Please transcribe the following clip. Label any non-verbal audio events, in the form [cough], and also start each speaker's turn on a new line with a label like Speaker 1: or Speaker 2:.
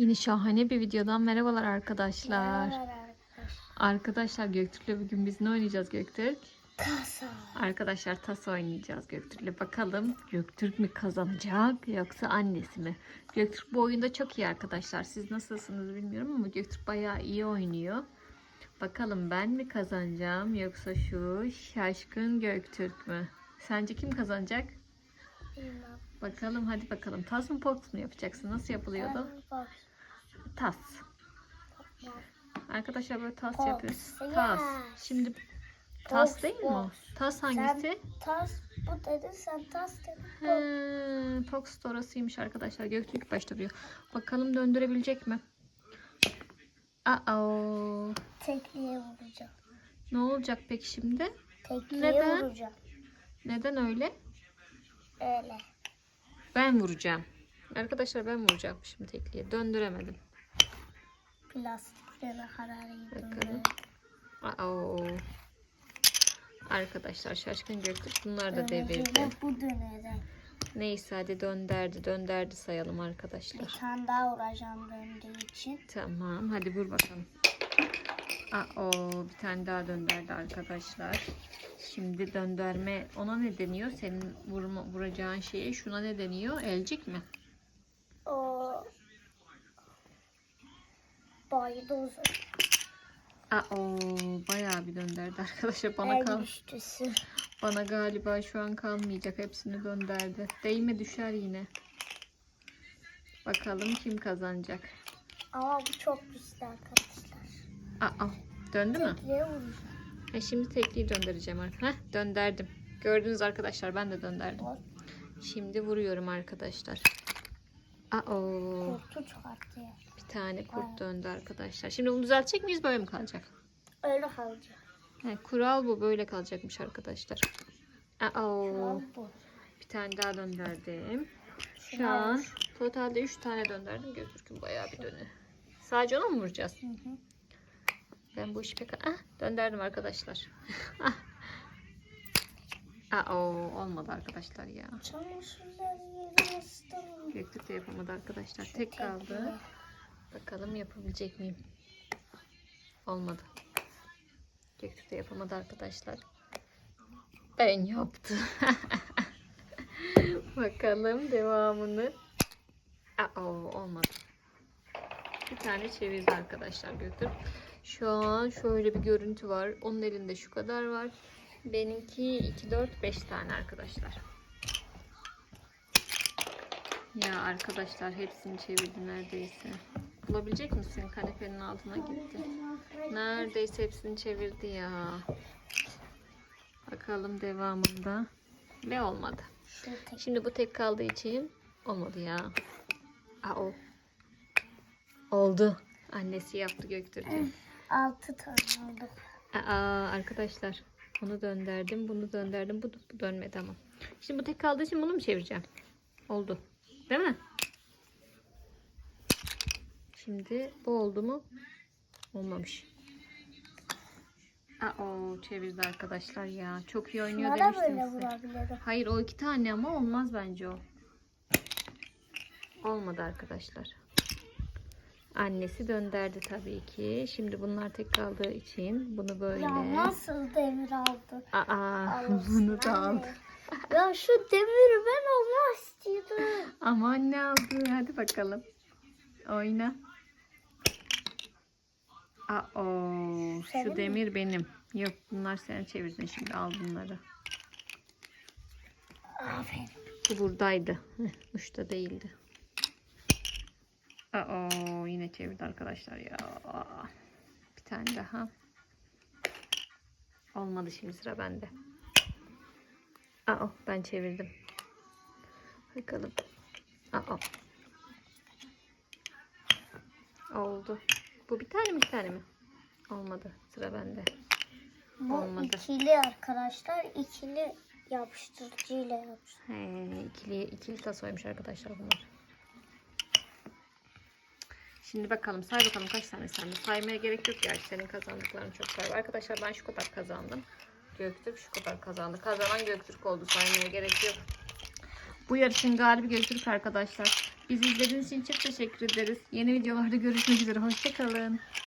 Speaker 1: Yine şahane bir videodan merhabalar arkadaşlar.
Speaker 2: Merhabalar arkadaşlar.
Speaker 1: Arkadaşlar Göktürk'le bugün biz ne oynayacağız Göktürk?
Speaker 2: Kasa.
Speaker 1: Arkadaşlar tas oynayacağız Göktürk'le. Bakalım Göktürk mü kazanacak yoksa annesi mi? Göktürk bu oyunda çok iyi arkadaşlar. Siz nasılsınız bilmiyorum ama Göktürk bayağı iyi oynuyor. Bakalım ben mi kazanacağım yoksa şu şaşkın Göktürk mü? Sence kim kazanacak?
Speaker 2: Bilmem.
Speaker 1: Bakalım hadi bakalım. Tas mı pox mu yapacaksın? Nasıl yapılıyordu?
Speaker 2: Bak.
Speaker 1: Tas. Arkadaşlar böyle tas yapıyoruz. Tas. Şimdi tas
Speaker 2: Pox,
Speaker 1: değil mi o? Tas hangisi?
Speaker 2: Sen tas bu dedin sen tas dedin.
Speaker 1: He, da orasıymış arkadaşlar. Göktürk başta duruyor. Bakalım döndürebilecek mi? Aa,
Speaker 2: Tekliğe vuracağım.
Speaker 1: ne olacak peki şimdi?
Speaker 2: Tekliğe
Speaker 1: Neden?
Speaker 2: vuracağım.
Speaker 1: Neden öyle?
Speaker 2: Öyle.
Speaker 1: Ben vuracağım. Arkadaşlar ben vuracakmışım tekliğe. Döndüremedim.
Speaker 2: Plastiklere kararıyı
Speaker 1: Bakalım. Aa, Arkadaşlar şaşkın Göktürk bunlar da devirdi.
Speaker 2: bu dönere.
Speaker 1: Neyse hadi dönderdi dönderdi sayalım
Speaker 2: Bir
Speaker 1: arkadaşlar.
Speaker 2: tane daha vuracağım döndüğü için.
Speaker 1: Tamam hadi vur bakalım. Aa, bir tane daha dönderdi arkadaşlar. Şimdi döndürme ona ne deniyor? Senin vurma, vuracağın şeye şuna ne deniyor? Elcik mi?
Speaker 2: O baydı uzun.
Speaker 1: Aa, bayağı bir dönderdi arkadaşlar. Bana
Speaker 2: El
Speaker 1: kal
Speaker 2: güçlüsü.
Speaker 1: bana galiba şu an kalmayacak. Hepsini dönderdi. Değme düşer yine. Bakalım kim kazanacak.
Speaker 2: Ama bu çok güçlü arkadaşlar.
Speaker 1: Aa, döndü mü?
Speaker 2: Tekliğe vuracağım.
Speaker 1: E şimdi tekliği döndüreceğim. ar- Heh, dönderdim. Gördünüz arkadaşlar ben de dönderdim. Şimdi vuruyorum arkadaşlar. Aa,
Speaker 2: Kurtu çıkarttı
Speaker 1: bir tane kurt döndü arkadaşlar. Şimdi bunu düzeltecek miyiz böyle mi kalacak?
Speaker 2: Öyle kalacak.
Speaker 1: He, kural bu böyle kalacakmış arkadaşlar. Aa,
Speaker 2: bu.
Speaker 1: bir tane daha döndürdüm. Şu
Speaker 2: Şunu
Speaker 1: an
Speaker 2: al.
Speaker 1: totalde 3 tane döndürdüm. Gözürkün bayağı bir dönü. Sadece ona mı vuracağız?
Speaker 2: Hı hı.
Speaker 1: Ben bu işi pek... Ah, döndürdüm arkadaşlar. [laughs] Ah. Aa, olmadı arkadaşlar ya.
Speaker 2: Çamaşırları yere
Speaker 1: de yapamadı arkadaşlar. Tek kaldı. Bakalım yapabilecek miyim? Olmadı. Göktürk de yapamadı arkadaşlar. Ben yaptım. [laughs] Bakalım devamını. Aa, olmadı. Bir tane çevirdi arkadaşlar Göktürk. Şu an şöyle bir görüntü var. Onun elinde şu kadar var. Benimki 2, 4, 5 tane arkadaşlar. Ya arkadaşlar hepsini çevirdi neredeyse. Bulabilecek misin? Kanepenin altına gitti. Neredeyse hepsini çevirdi ya. Bakalım devamında. Ve olmadı. Şimdi bu tek kaldığı için olmadı ya. Aa o. Oldu. Annesi yaptı Göktürk'ü.
Speaker 2: Altı tane oldu.
Speaker 1: Aa arkadaşlar bunu döndürdüm, bunu döndürdüm, bu, bu dönmedi ama. Şimdi bu tek kaldığı için bunu mu çevireceğim? Oldu. Değil mi? Şimdi bu oldu mu? Olmamış. Aa o çevirdi arkadaşlar ya. Çok iyi oynuyor
Speaker 2: da
Speaker 1: demiştim size.
Speaker 2: vurabilirim.
Speaker 1: Hayır o iki tane ama olmaz bence o. Olmadı arkadaşlar. Annesi dönderdi tabii ki. Şimdi bunlar tek kaldığı için bunu böyle.
Speaker 2: Ya nasıl demir aldı?
Speaker 1: Aa
Speaker 2: Allah'ım [laughs]
Speaker 1: bunu da aldı.
Speaker 2: Ya şu demiri ben almak istiyordum.
Speaker 1: Ama anne aldı. Hadi bakalım. Oyna. Aa
Speaker 2: Senin
Speaker 1: şu
Speaker 2: mi?
Speaker 1: demir benim. Yok bunlar sen çevirdin şimdi al bunları.
Speaker 2: Aferin.
Speaker 1: Bu buradaydı. Uçta değildi. Aa yine çevirdi arkadaşlar ya. Bir tane daha. Olmadı şimdi sıra bende. Aa ben çevirdim. Bakalım. Aa. Oldu. Bu bir tane mi iki tane mi? Olmadı. Sıra bende.
Speaker 2: Bu
Speaker 1: Olmadı.
Speaker 2: ikili arkadaşlar. ikili yapıştırıcıyla yapıştır.
Speaker 1: He, ikili, ikili tasoymuş arkadaşlar bunlar. Şimdi bakalım say bakalım kaç tane sende. Saymaya gerek yok ya. Senin kazandıkların çok say. Arkadaşlar ben şu kadar kazandım. Göktürk şu kadar kazandı. Kazanan Göktürk oldu. Saymaya gerek yok. Bu yarışın galibi Göktürk arkadaşlar. Bizi izlediğiniz için çok teşekkür ederiz. Yeni videolarda görüşmek üzere. Hoşçakalın.